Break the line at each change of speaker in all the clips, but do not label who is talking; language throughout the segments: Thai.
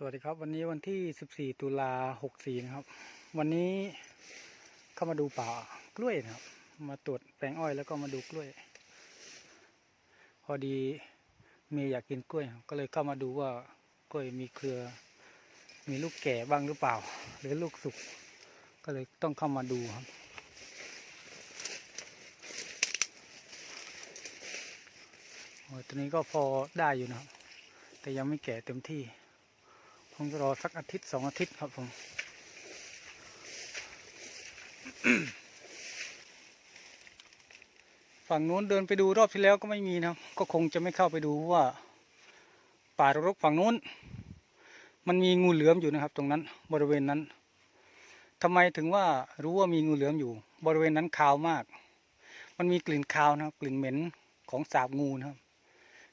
สวัสดีครับ วันนี้วันที่ 14 ตุลา64 นะครับ วันนี้เข้ามาดูป่ากล้วยนะครับ มาตรวจแปลงอ้อยแล้วก็มาดูกล้วย พอดีเมียอยากกินกล้วย ก็เลยเข้ามาดูว่ากล้วยมีเครือ มีลูกแก่บ้างหรือเปล่า หรือลูกสุก ก็เลยต้องเข้ามาดูครับโอ้ยตัวนี้ก็พอได้อยู่นะครับ แต่ยังไม่แก่เต็มที่ งจะรอสักอาทิตย์สองอาทิตย์ครับผมฝั่งนู้นเดินไปดูรอบที่แล้วก็ไม่มีนะครับก็คงจะไม่เข้าไปดูว่า ป่ารกฝั่งนู้น มันมีงูเหลือมอยู่นะครับ ตรงนั้น บริเวณนั้นทำไมถึงว่ารู้ว่ามีงูเหลือมอยู่ บริเวณนั้นคาวมาก มันมีกลิ่นคาวนะครับ กลิ่นเหม็นของสาบงูนะครับ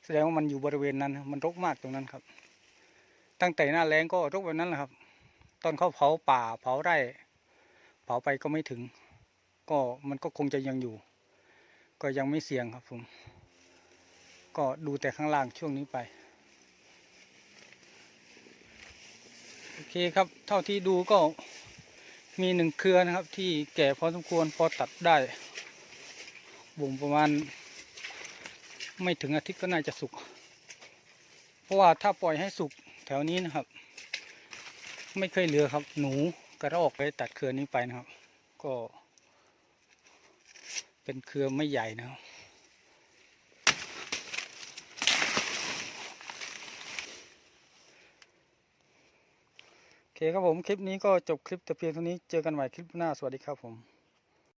แสดงว่ามันอยู่บริเวณนั้น มันรกมากตรงนั้นครับ ตั้งแต่หน้าแรงก็รกแบบนั้นแหละครับ ตอนเขาเผาป่าเผาไร่เผาไปก็ไม่ถึง ก็มันก็คงจะยังอยู่ ก็ยังไม่เสี่ยงครับผม ก็ดูแต่ข้างล่างช่วงนี้ไปโอเคครับ เท่าที่ดูก็มีหนึ่งเครือนะครับ ที่แก่พอสมควรพอตัดได้บ่มประมาณ ไม่ถึงอาทิตย์ก็น่าจะสุก เพราะว่าถ้าปล่อยให้สุก แถวนี้นะครับ ไม่เคยเหลือครับ หนูกระรอกไปตัดเครือนี้ไปนะครับ ก็ เป็นเครือไม่ใหญ่นะครับโอเคครับผม คลิปนี้ก็จบคลิปแต่เพียงเท่านี้ เจอกันใหม่คลิปหน้า สวัสดีครับผม